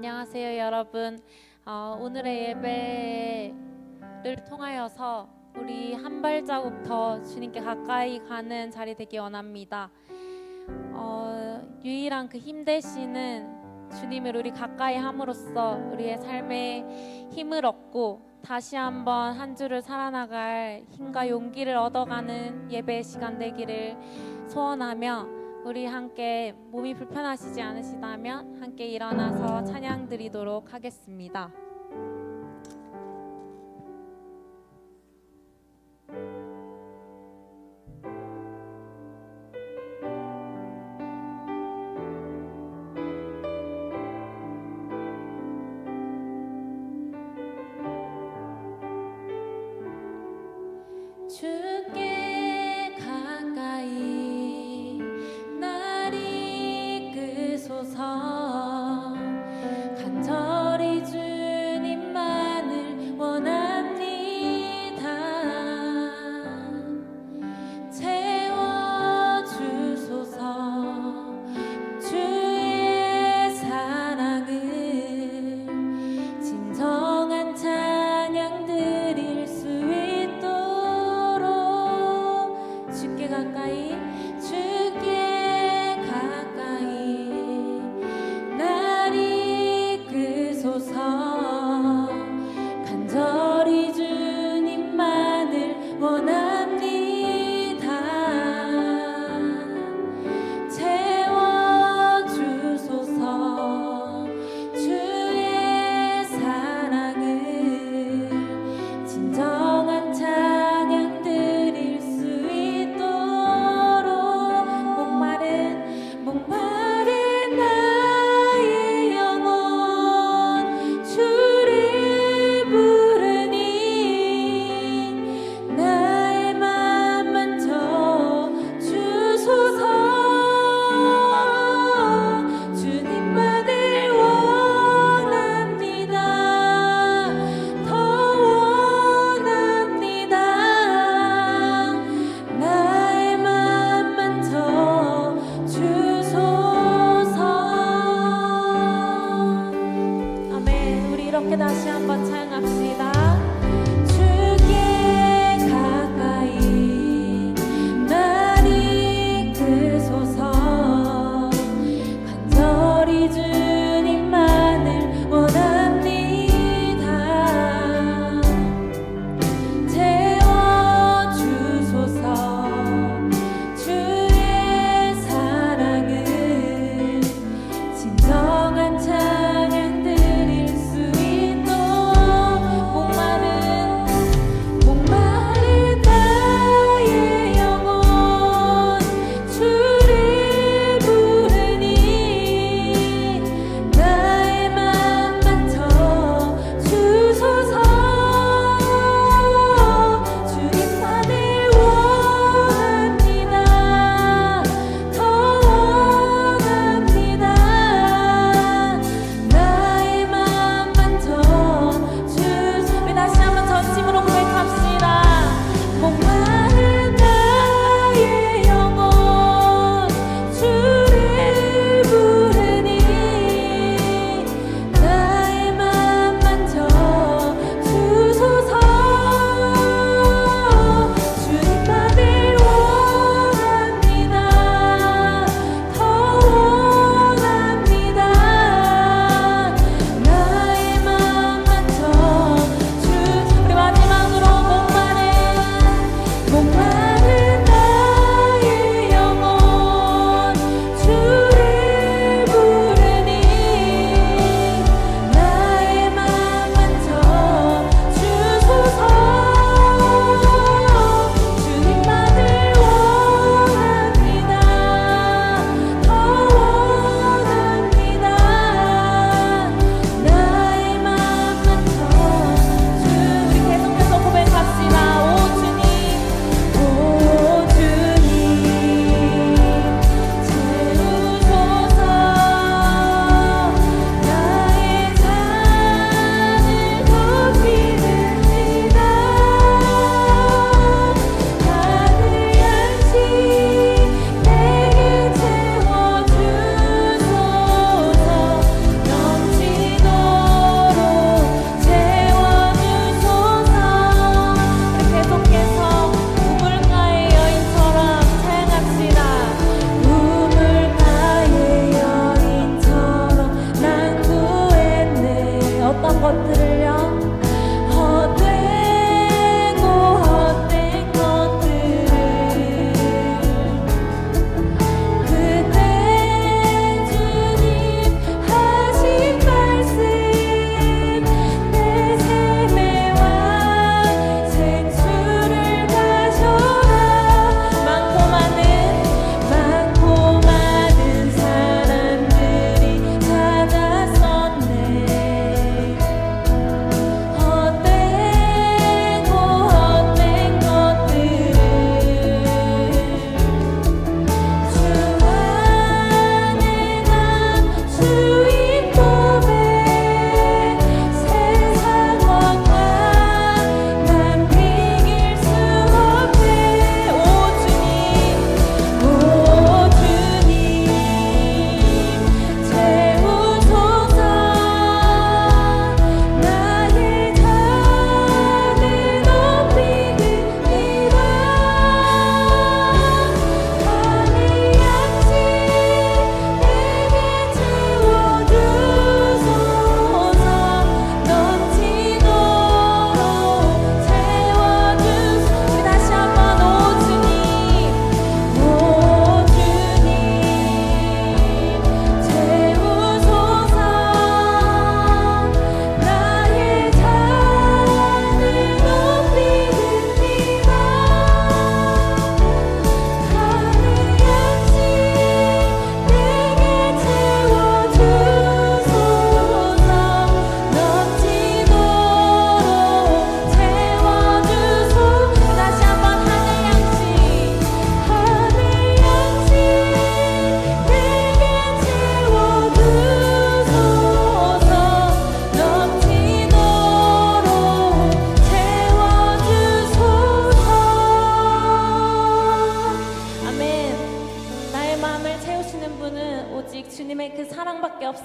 안녕하세요, 여러분. 어, 오늘의 예배를 통하여서 우리 한 발자국 더 주님께 가까이 가는 자리 되기 원합니다. 어, 유일한 그 힘 되시는 주님을 우리 가까이 함으로써 우리의 삶에 힘을 얻고 다시 한번 한 주를 살아나갈 힘과 용기를 얻어가는 예배 시간 되기를 소원하며 우리 함께 몸이 불편하시지 않으시다면 함께 일어나서 찬양 드리도록 하겠습니다. 아멘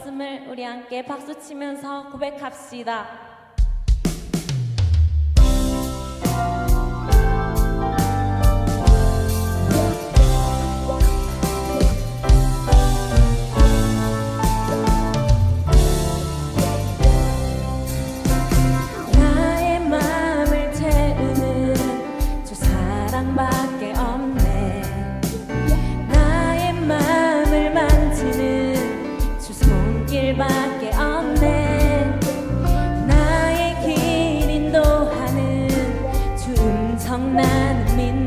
말씀을 우리 함께 박수 치면서 고백합시다. and midnight.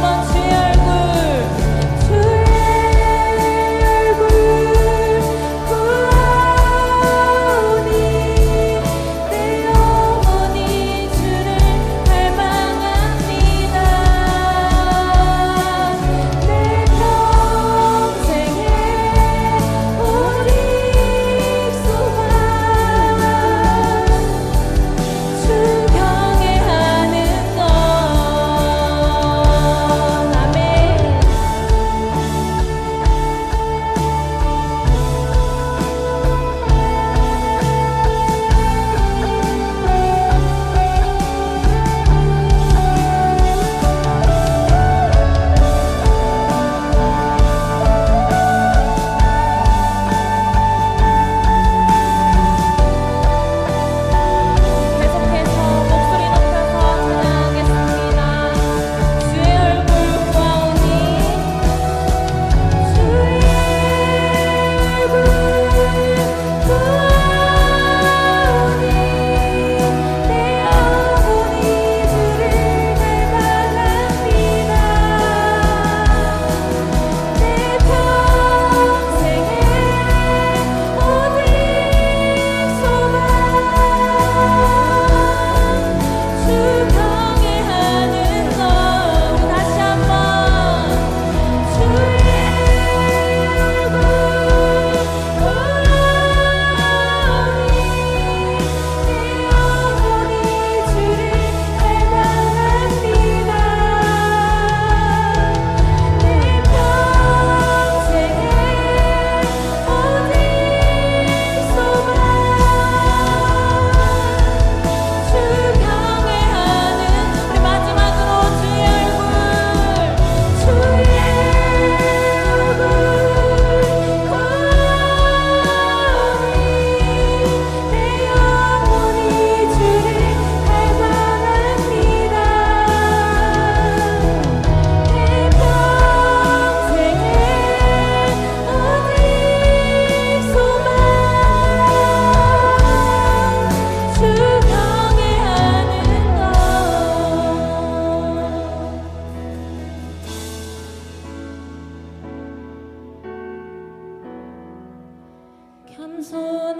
다 so